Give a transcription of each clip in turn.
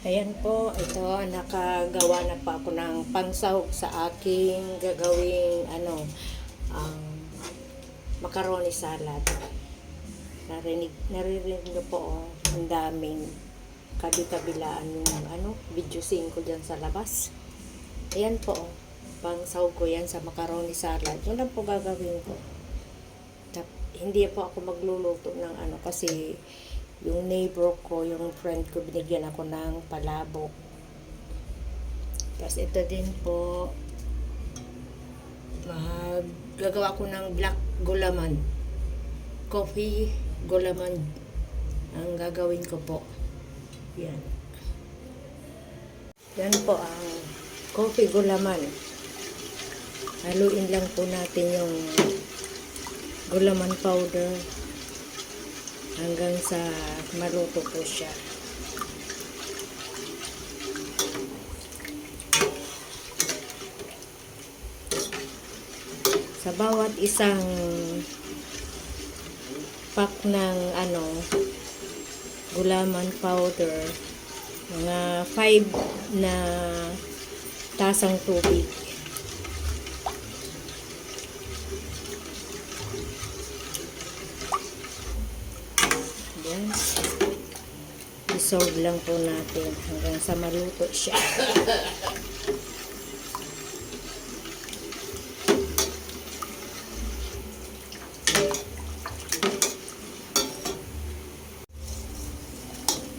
Ayan po, ito, nakagawa na pa ako ng pangsahog sa aking gagawing, ano, ang macaroni salad. Narinig, naririnig niyo po, oh, ang daming kabi-kabilaan yung, ano, video scene ko dyan sa labas. Ayan po, oh, pangsahog ko yan sa macaroni salad. Yun lang po gagawin ko. Hindi po ako magluluto ng ano, kasi yung neighbor ko, yung friend ko, binigyan ako ng palabok. Tapos ito din po, maggagawa ko ng black gulaman. Coffee gulaman ang gagawin ko po. Yan. Yan po ang coffee gulaman. Haluin lang po natin yung gulaman powder hanggang sa maluto po siya. Sa bawat isang pack ng ano gulaman powder mga 5 na tasang tubig. Yan. Dissolve lang po natin hanggang sa maluto siya.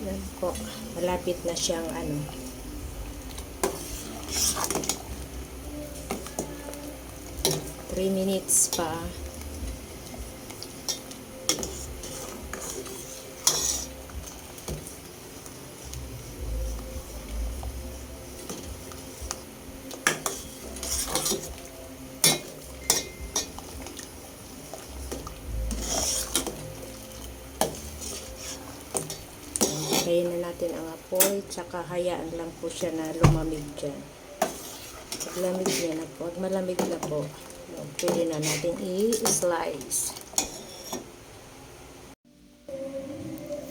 Yan po. Malapit na siyang ano. Three minutes pa. Hintayin na natin ang apoy, tsaka hayaan lang po siya na lumamig dyan. Pag niya na po, pag malamig na po, pwede na natin i-slice.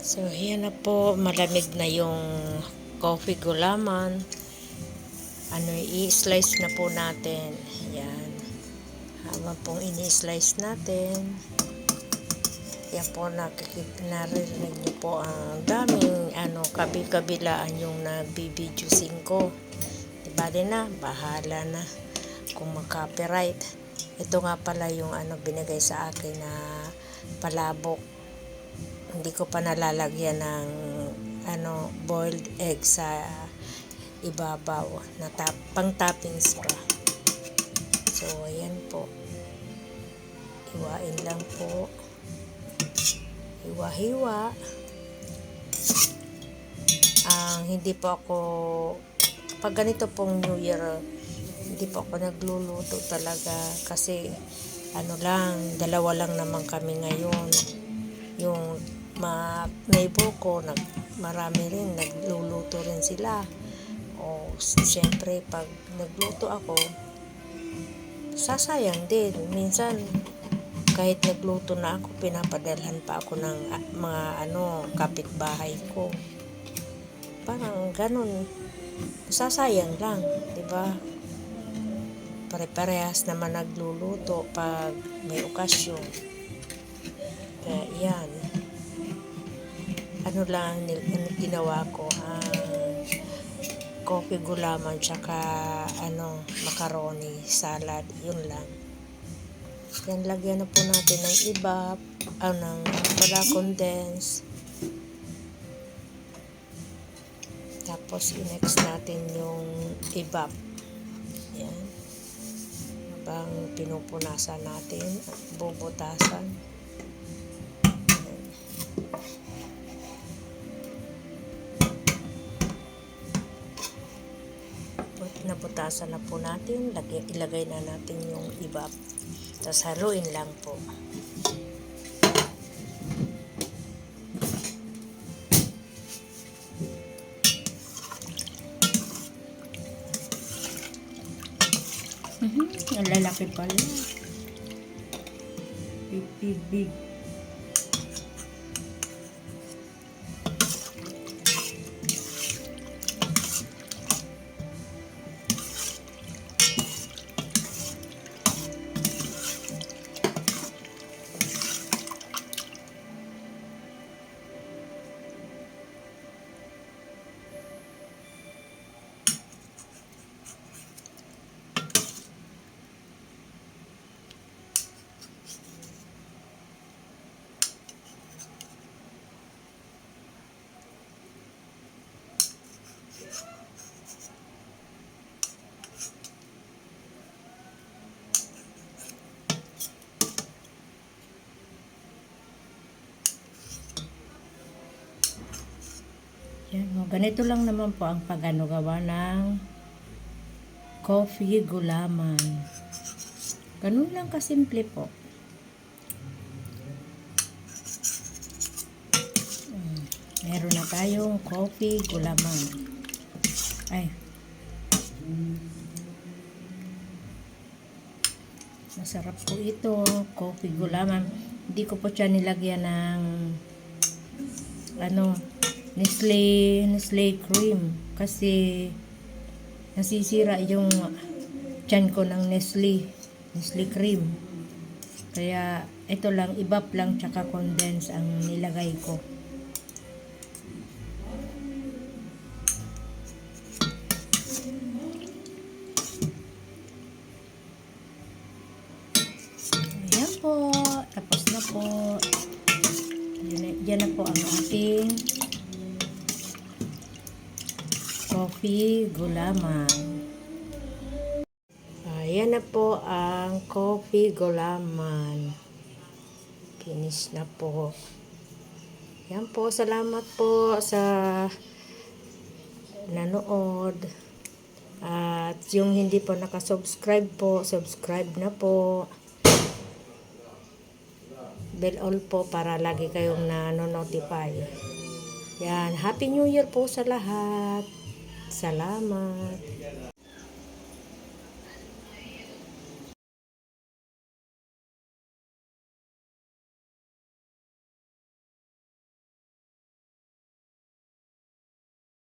So, yan na po, malamig na yung coffee gulaman. Ano, i-slice na po natin. Yan. Habang pong ini-slice natin, yan po nakikip narinig niyo po ang daming ano kabi-kabilaan yung nagbi-videosing ko. Diba din na, bahala na kung mag-copyright. Ito nga pala yung ano binigay sa akin na palabok. Hindi ko pa nalalagyan ng ano boiled egg sa ibabaw na tap, pang toppings pa. So ayan po. Iwain lang po hiwa-hiwa. Ang hindi po ako pag ganito pong New Year hindi po ako nagluluto talaga kasi ano lang, dalawa lang naman kami ngayon. Yung mga neighbor ko, nag, marami rin, nagluluto rin sila. O, siyempre, pag nagluto ako, sasayang din. Minsan, kahit nagluto na ako, pinapadalhan pa ako ng ah, mga ano, kapitbahay ko. Parang ganun. Sasayang lang, di ba? Pare-parehas naman nagluluto pag may okasyon. Kaya yan. Ano lang ano ginawa ko, ang coffee gulaman tsaka ano, macaroni, salad, yun lang. Yan, lagyan na po natin ng iba, ah, ng pala condense. Tapos, i-next natin yung ibap. Yan. Habang pinupunasan natin at bubutasan. Yan. Pag nabutasan na po natin, lagay, ilagay na natin yung ibap. Tapos haluin lang po. Mhm, ang lalaki pala. Big, big, big. Ganito lang naman po ang pagano gawa ng coffee gulaman. Ganun lang kasimple po. Mm, Meron na tayong coffee gulaman. Ay. Masarap po ito, coffee gulaman. Hindi ko po siya nilagyan ng ano, Nestle, Nestle cream kasi nasisira yung tiyan ko ng Nestle, Nestle cream. Kaya ito lang, ibap lang tsaka condense ang nilagay ko. Ayan po, tapos na po. Yan yan na po ang ating coffee gulaman. Ayan na po ang coffee gulaman. Finish na po. Yan po, salamat po sa nanood. At yung hindi po nakasubscribe po, subscribe na po. Bell all po para lagi kayong nanonotify. Yan, Happy New Year po sa lahat. Salamat.